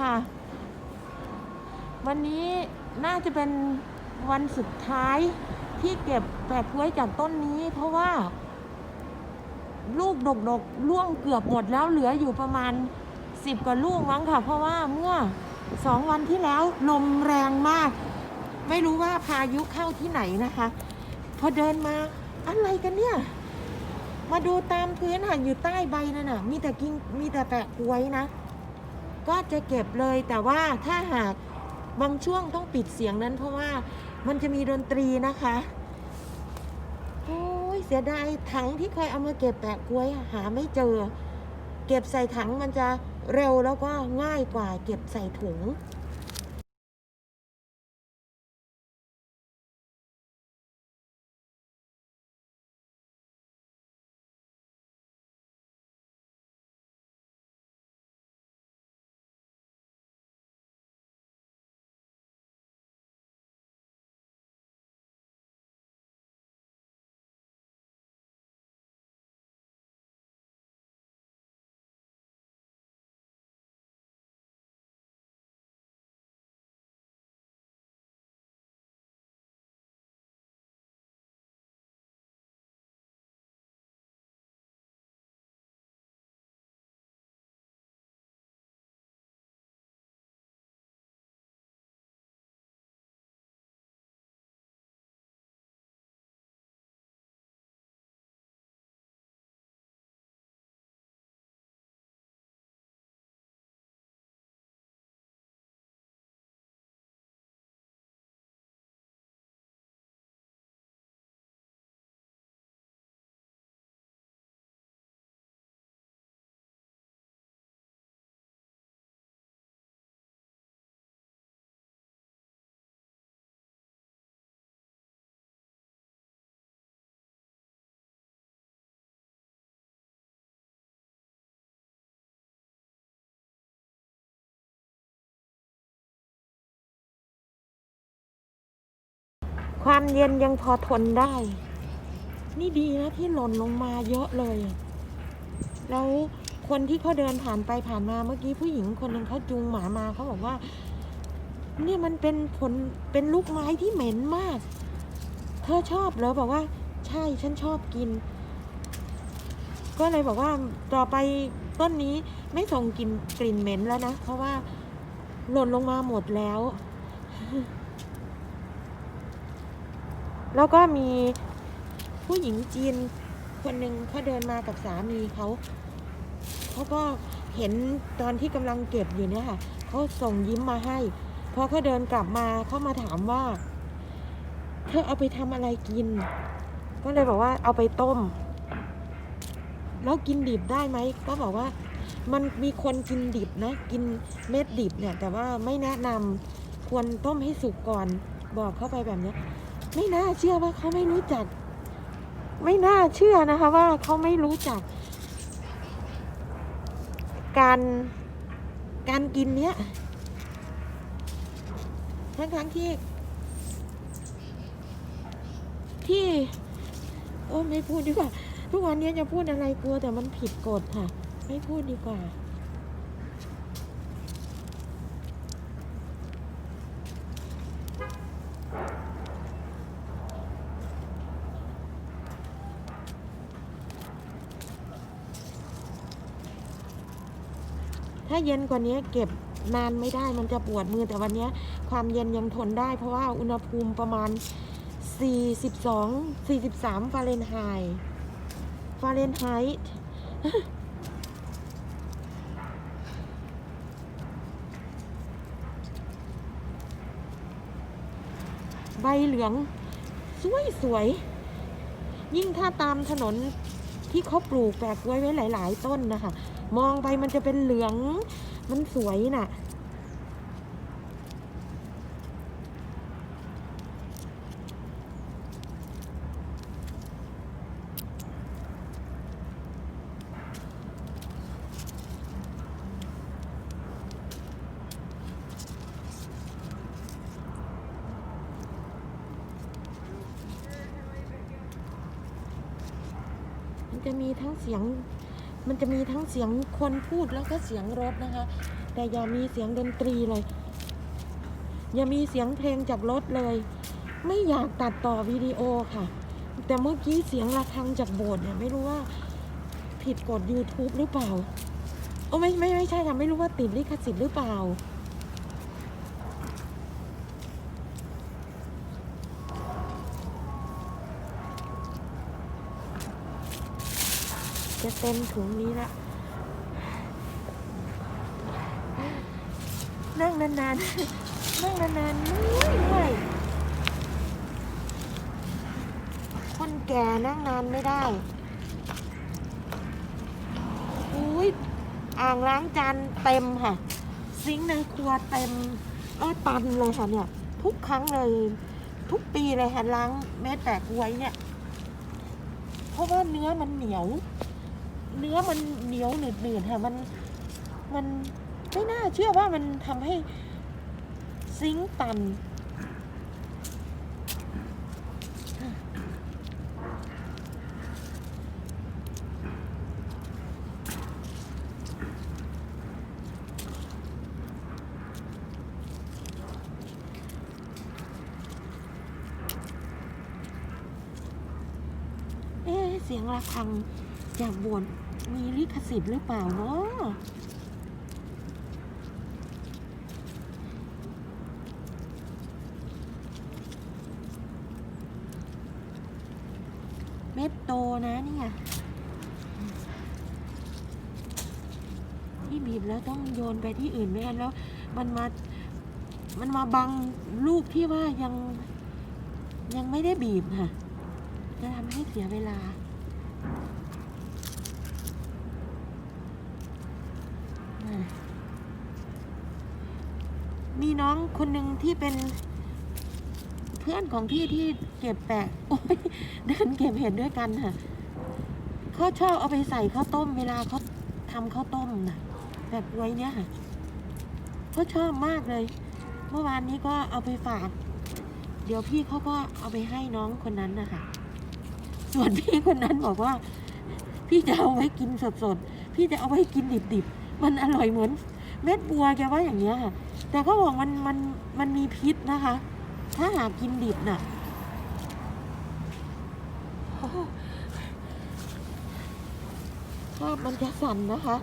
ค่ะ วันนี้น่าจะเป็นวันสุดท้ายที่เก็บแปะกล้วยจากต้นนี้ เพราะว่า ลูกดกดกร่วงเกือบหมดแล้วเหลืออยู่ประมาณสิบกว่าลูกมั้งค่ะ เพราะว่าเมื่อสองวันที่แล้วลมแรงมาก ไม่รู้ว่าพายุเข้าที่ไหนนะคะ พอเดินมาอะไรกันเนี่ย มาดูตามพื้นค่ะอยู่ใต้ใบนั่นน่ะ มีแต่กิ่งมีแต่แปะกล้วยนะ ก็จะเก็บเลย แต่ว่าถ้าหากบางช่วงต้องปิดเสียงนั้น เพราะว่ามันจะมีดนตรีนะคะโอ้ยเสียดายถังที่เคยเอามาเก็บแปะกล้วยหาไม่เจอ เก็บใส่ถังมันจะเร็วแล้วก็ง่ายกว่าเก็บใส่ถุง ความเย็นยังพอทนได้ นี่ดีนะที่หล่นลงมาเยอะเลย แล้วคนที่เขาเดินผ่านไปผ่านมาเมื่อกี้ผู้หญิงคนหนึ่งเขาจูงหมามาเขาบอกว่า เนี่ยมันเป็นผลเป็นลูกไม้ที่เหม็นมาก เธอชอบเหรอบอกว่า ใช่ฉันชอบกิน ก็เลยบอกว่าต่อไปต้นนี้ไม่ส่งกลิ่นกลิ่นเหม็นแล้วนะ เพราะว่าหล่นลงมาหมดแล้ว แล้วก็มีผู้หญิงจีนคนหนึ่งเขาเดินมากับสามีเขาเขาก็เห็นตอนที่กำลังเก็บอยู่เนี่ยค่ะเขาส่งยิ้มมาให้พอเขาเดินกลับมาเขามาถามว่า เธอเอาไปทำอะไรกิน ก็เลยบอกว่าเอาไปต้ม แล้วกินดิบได้ไหมก็บอกว่า มันมีคนกินดิบนะ กินเม็ดดิบเนี่ย แต่ว่าไม่แนะนำควรต้มให้สุกก่อนบอกเข้าไปแบบเนี้ย ไม่น่าเชื่อว่าเขาไม่รู้จัก ไม่น่าเชื่อนะคะ ว่าเขาไม่รู้จัก การการกินเนี้ยทั้งทั้งๆที่ ที่ โอ้ไม่พูดดีกว่า ทุกวันนี้จะพูดอะไรกลัวแต่มันผิดกฎค่ะ ไม่พูดดีกว่า ถ้าเย็นกว่านี้เก็บนานไม่ได้มันจะปวดมือแต่วันนี้ความเย็นยังทนได้ เพราะว่าอุณหภูมิประมาณ 42 43ฟาเรนไฮต์ฟาเรนไฮต์ใบเหลือง สวยสวยๆยิ่งถ้าตามถนนที่เขาปลูกแปลกไว้ไว้หลาย ๆ ต้นนะคะ มองไปมันจะเป็นเหลือง มันสวยน่ะ มันจะมีทั้งเสียง มันจะมีทั้งเสียงคนพูดแล้วก็เสียงรถนะคะ แต่อย่ามีเสียงดนตรีเลย อย่ามีเสียงเพลงจากรถเลย ไม่อยากตัดต่อวิดีโอค่ะ แต่เมื่อกี้เสียงระฆังจากโบสถ์เนี่ยไม่รู้ว่าผิดกฎ YouTube หรือเปล่า โอ้ไม่ไม่ไม่ใช่ค่ะไม่รู้ว่าติดลิขสิทธิ์หรือเปล่า จะเต็มถุงนี้ละนั่งนานๆ นั่งนานๆเมื่อยเมื่อยคนแก่นั่งนานไม่ได้ อุ้ยอ่างล้างจานเต็มค่ะ ซิงค์ในครัวเต็มเออตันเลยค่ะเนี่ย ทุกครั้งเลย ทุกปีเลยค่ะล้างแม่แตกไว้เนี่ย เพราะว่าเนื้อมันเหนียว เนื้อมันเหนียวหนืดๆค่ะมันมันไม่น่าเชื่อว่ามันทำให้ซิงตันเอ๊เสียงระฆังจากบสถ์ มีลิขสิทธิ์หรือเปล่าเนาะเม็ดโตนะเนี่ยที่บีบแล้วต้องโยนไปที่อื่นไม่งั้นแล้ว มันมา มันมาบังลูกที่ว่ายังยังไม่ได้บีบค่ะ จะทำให้เสียเวลา มีน้องคนหนึ่งที่เป็น เพื่อนของพี่ที่เก็บแปะโอ้ยเดินเก็บเห็ดด้วยกันค่ะเขาชอบเอาไปใส่ข้าวต้มเวลาเขาทำข้าวต้มน่ะ แบบไว้เนี้ยค่ะเขาชอบมากเลย เมื่อวานนี้ก็เอาไปฝาก เดี๋ยวพี่เขาก็เอาไปให้น้องคนนั้นนะคะส่วนพี่คนนั้นบอกว่า พี่จะเอาไว้กินสดๆ พี่จะเอาไว้กินดิบๆ มันอร่อยเหมือน เม็ดบัวแกว่าอย่างเงี้ยค่ะ แต่เขาบอกมันมันมันมีพิษนะคะ ถ้าหากกินดิบน่ะภาพมันจะสั่นนะคะ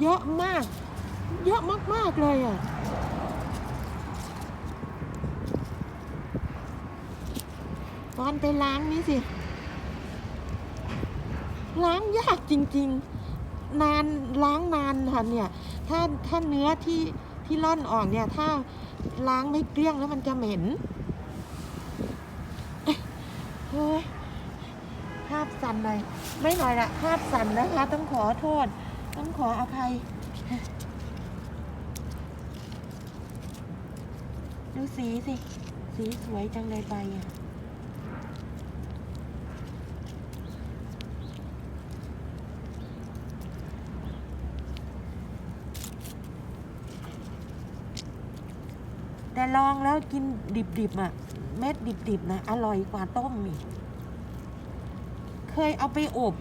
เยอะมาก เยอะมาก ๆ เลยอะ ตอนไปล้างนี่สิ ล้างยากจริง ๆ นานล้างนานค่ะเนี่ย ถ้าถ้าเนื้อที่ที่ร่อนออกเนี่ย ถ้าล้างไม่เกลี้ยงแล้วมันจะเหม็นเอ๊ะเฮ้ยภาพสั่นเลยไม่หน่อยละภาพสั่นนะคะ ต้องขอโทษ ต้องขออภัย ดูสีสิ สีสวยจังเลยใบอะ แต่ลองแล้วกินดิบๆอะ เม็ดดิบๆนะอร่อยกว่าต้มอีกเคยเอาไปอบ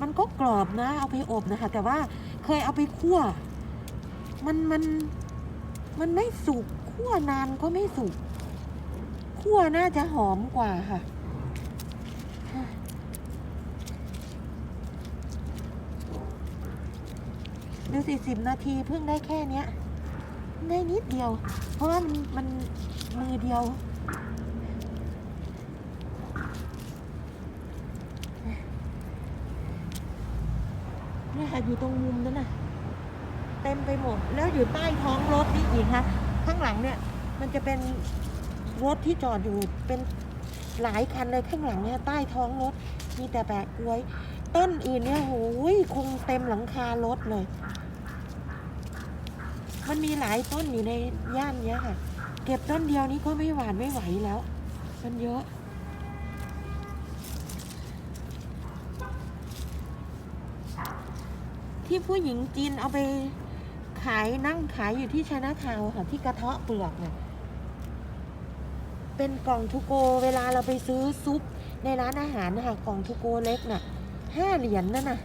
มันก็กรอบนะ เอาไปอบนะคะ แต่ว่าเคยเอาไปคั่ว มันมันมันไม่สุกคั่วนานก็ไม่สุกคั่วน่าจะหอมกว่าค่ะดูสิสิบนาทีเพิ่งได้แค่เนี้ย ได้นิดเดียว เพราะว่ามันมันมือเดียวเนี่ยค่ะอยู่ตรงมุมนั้นน่ะ เต็มไปหมด แล้วอยู่ใต้ท้องรถนี่อีกฮะข้างหลังเนี่ย มันจะเป็นรถที่จอดอยู่เป็นหลายคันเลยข้างหลังเนี่ยใต้ท้องรถมีแต่แปะกล้วย ต้นอื่นเนี่ยโอ้ยคงเต็มหลังคารถเลย มันมีหลายต้นอยู่ในย่านเนี้ยค่ะ เก็บต้นเดียวนี้ก็ไม่หวานไม่ไหวแล้ว มันเยอะ ที่ผู้หญิงจีนเอาไปขายนั่งขายอยู่ที่ชนะทาวค่ะ ที่กระเทาะเปลือกเนี่ยเป็นกล่องทูโกเวลาเราไปซื้อซุปในร้านอาหารนะคะกล่องทูโกเล็กน่ะห้าเหรียญนั่นน่ะ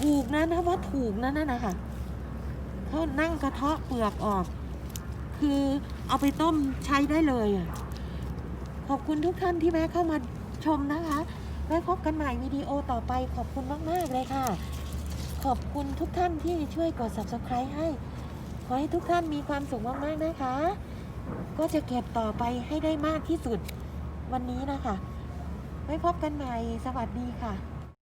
ถูกนะถ้าว่าถูกนะนั่นนะคะ เขานั่งกระเทาะเปลือกออก คือเอาไปต้มใช้ได้เลยขอบคุณทุกท่านที่แวะเข้ามาชมนะคะไว้พบกันใหม่วิดีโอต่อไปขอบคุณมาก ๆ เลยค่ะ ขอบคุณทุกท่านที่ช่วยกด subscribe ให้ ขอให้ทุกท่านมีความสุขมาก ๆ นะคะ ก็จะเก็บต่อไปให้ได้มากที่สุดวันนี้นะคะ ไว้พบกันใหม่ สวัสดีค่ะ